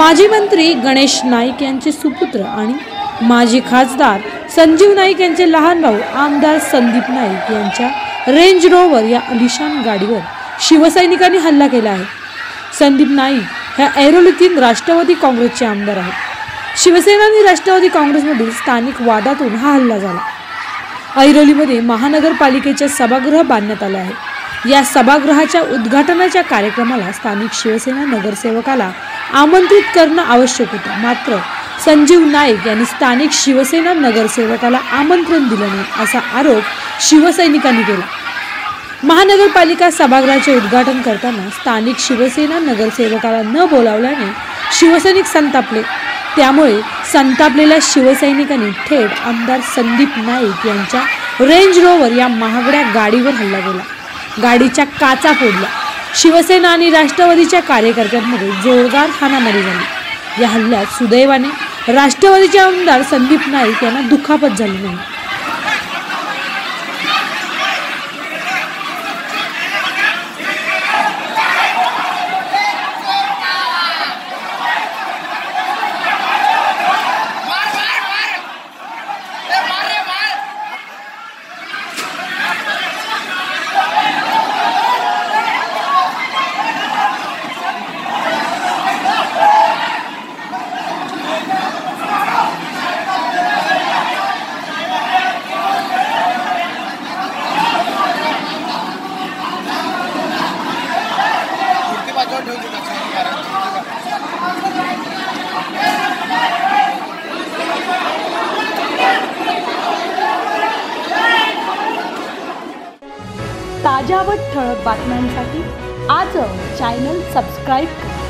माजी मंत्री गणेश नाईक यांचे सुपुत्र आणि माजी खासदार संजीव नाईक यांचे लहान भाऊ आमदार संदीप नाईक यांच्या रेंज रोवर या अलिशान गाडीवर शिवसैनिकांनी हल्ला केला आहे. संदीप नाईक ह्या ऐरोलीतील राष्ट्रवादी काँग्रेसचे आमदार आहेत. शिवसेना आणि राष्ट्रवादी काँग्रेसमधील स्थानिक वादातून हा हल्ला झाला. ऐरोलीमध्ये महानगरपालिकेचे सभागृह बांधण्यात आले आहे. या सभागृहाच्या उद्घाटनाच्या कार्यक्रमाला स्थानिक शिवसेना नगरसेवकाला आमंत्रित करणं आवश्यक होतं. मात्र संजीव नाईक यांनी स्थानिक शिवसेना नगरसेवकाला आमंत्रण दिलं नाही असा आरोप शिवसैनिकांनी केला. महानगरपालिका सभागृहाचे उद्घाटन करताना स्थानिक शिवसेना नगरसेवकाला न बोलावल्याने शिवसैनिक संतापले. त्यामुळे संतापलेल्या शिवसैनिकांनी थेट आमदार संदीप नाईक यांच्या रेंज रोवर या महागड्या गाडीवर हल्ला केला. गाडीच्या काचा फोडल्या. शिवसेना आणि राष्ट्रवादीच्या कार्यकर्त्यांमध्ये जोरदार हाणामारी झाली. या हल्ल्यात सुदैवाने राष्ट्रवादीचे आमदार संदीप नाईक यांना दुखापत झाली नाही. ताज्या व ठळक बातम्यांसाठी आज चॅनल सबस्क्राईब करा.